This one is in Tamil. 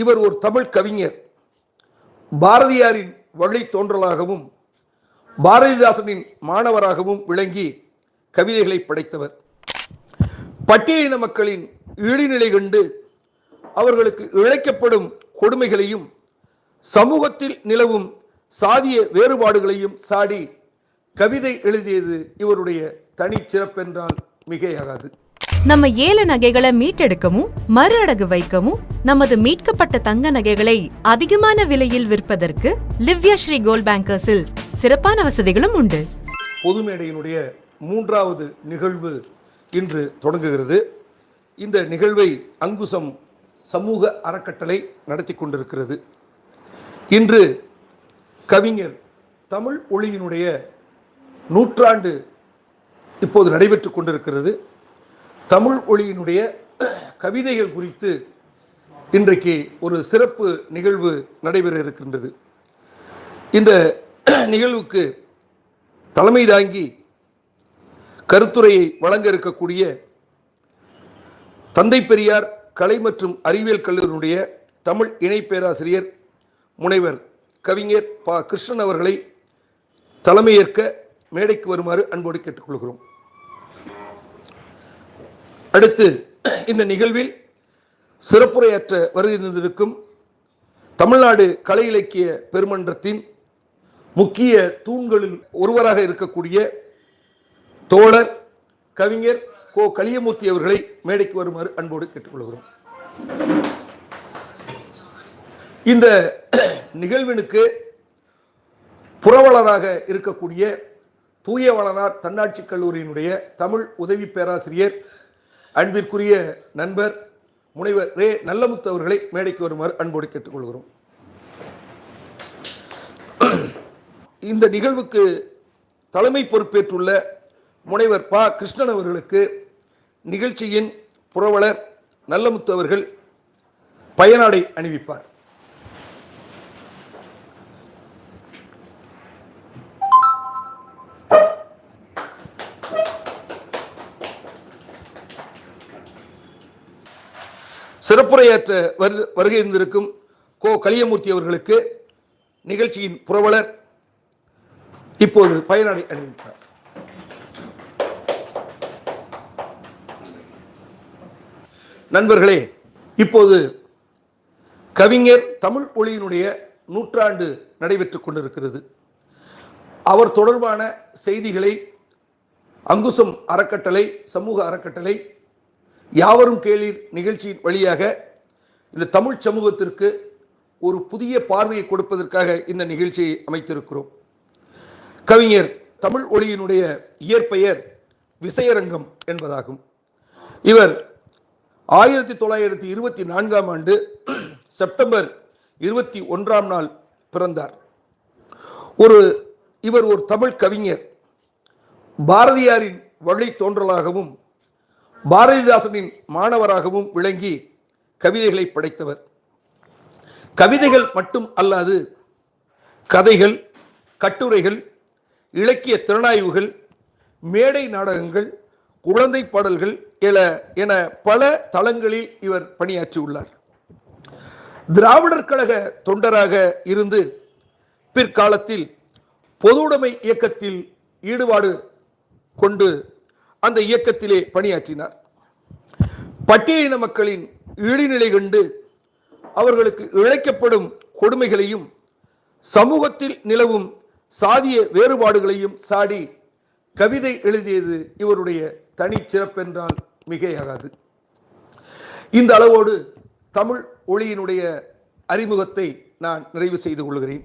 இவர் ஒரு தமிழ் கவிஞர். பாரதியாரின் வழி தோன்றலாகவும் பாரதிதாசனின் மாணவராகவும் விளங்கி கவிதைகளை படைத்தவர். பட்டியலின மக்களின் இழிநிலை கண்டு அவர்களுக்கு இழைக்கப்படும் கொடுமைகளையும் சமூகத்தில் நிலவும் சாதிய வேறுபாடுகளையும் சாடி கவிதை எழுதியது இவருடைய தனிச்சிறப்பென்றால் மிகையாகாது. நம்ம ஏல நகைகளை மீட்டெடுக்கவும் மறு அடகு வைக்கவும் நமது மீட்கப்பட்ட தங்க நகைகளை அதிகமான விலையில் விற்பதற்கு லிவ்யா ஸ்ரீ கோல்ட் பேங்கர்ஸில் சிறப்பான வசதிகளும் உண்டு. பொது மேடையினுடைய மூன்றாவது நிகழ்வு இன்று தொடங்குகிறது. இந்த நிகழ்வை அங்குசம் சமூக அறக்கட்டளை நடத்தி கொண்டிருக்கிறது. இன்று கவிஞர் தமிழ் ஒளியினுடைய நூற்றாண்டு இப்போது நடைபெற்று கொண்டிருக்கிறது. தமிழ் ஒளியினுடைய கவிதைகள் குறித்து இன்றைக்கு ஒரு சிறப்பு நிகழ்வு நடைபெற இருக்கின்றது. இந்த நிகழ்வுக்கு தலைமை தாங்கி கருத்துரையை வழங்க இருக்கக்கூடிய தந்தை பெரியார் கலை மற்றும் அறிவியல் கல்லூரியினுடைய தமிழ் இணை பேராசிரியர் முனைவர் கவிஞர் பா கிருஷ்ணன் அவர்களை தலைமையேற்க மேடைக்கு வருமாறு அன்போடு கேட்டுக்கொள்கிறோம். அடுத்து இந்த நிகழ்வில் சிறப்புரையாற்ற வருகை தந்திருக்கும் தமிழ்நாடு கலை இலக்கிய பெருமன்றத்தின் முக்கிய தூண்களில் ஒருவராக இருக்கக்கூடிய தோழர் கவிஞர் கோ களியமூர்த்தி அவர்களை மேடைக்கு வருமாறு அன்போடு கேட்டுக்கொள்கிறோம். இந்த நிகழ்வினுக்கு புறவளராக இருக்கக்கூடிய தூயவளனார் தன்னாட்சி கல்லூரியினுடைய தமிழ் உதவி பேராசிரியர் அன்பிற்குரிய நண்பர் முனைவர் ரே நல்லமுத்து அவர்களை மேடைக்கு வருமாறு அன்போடு கேட்டுக்கொள்கிறோம். இந்த நிகழ்வுக்கு தலைமை பொறுப்பேற்றுள்ள முனைவர் ப. கிருஷ்ணன் அவர்களுக்கு நிகழ்ச்சியின் புரவலர் நல்லமுத்து அவர்கள் பயனாடை அணிவிப்பார். சிறப்புரையாற்ற வரு வருகை இருந்திருக்கும் கோ கலியமூர்த்தி அவர்களுக்கு நிகழ்ச்சியின் புரவலர் இப்போது பயனாளி அணிவிப்பார் நண்பர்களே இப்போது கவிஞர் தமிழ் ஒளியினுடைய நூற்றாண்டு நடைபெற்றுக் கொண்டிருக்கிறது. அவர் தொடர்பான செய்திகளை அங்குசம் அறக்கட்டளை சமூக அறக்கட்டளை யாவரும் கேளீர் நிகழ்ச்சியின் வழியாக இந்த தமிழ் சமூகத்திற்கு ஒரு புதிய பார்வையை கொடுப்பதற்காக இந்த நிகழ்ச்சியை அமைத்திருக்கிறோம். கவிஞர் தமிழ் ஒளியினுடைய இயற்பெயர் விசயரங்கம் என்பதாகும். இவர் ஆயிரத்தி தொள்ளாயிரத்தி இருபத்தி நான்காம் ஆண்டு செப்டம்பர் இருபத்தி ஒன்றாம் நாள் பிறந்தார். ஒரு இவர் ஒரு தமிழ் கவிஞர். பாரதியாரின் வழி தோன்றலாகவும் பாரதிதாசனின் மாணவராகவும் விளங்கி கவிதைகளை படைத்தவர். கவிதைகள் மட்டும் அல்லாது கதைகள் கட்டுரைகள் இலக்கிய திறனாய்வுகள் மேடை நாடகங்கள் குழந்தை பாடல்கள் என என பல தளங்களில் இவர் பணியாற்றியுள்ளார். திராவிடர் கழக தொண்டராக இருந்து பிற்காலத்தில் பொதுவுடைமை இயக்கத்தில் ஈடுபாடு கொண்டு அந்த இயக்கத்திலே பணியாற்றினார். பட்டியலின மக்களின் இழிநிலை கண்டு அவர்களுக்கு இழைக்கப்படும் கொடுமைகளையும் சமூகத்தில் நிலவும் சாதிய வேறுபாடுகளையும் சாடி கவிதை எழுதியது இவருடைய தனிச்சிறப்பென்றால் மிகையாகாது. இந்த அளவோடு தமிழ் ஒளியினுடைய அறிமுகத்தை நான் நிறைவு செய்து கொள்கிறேன்.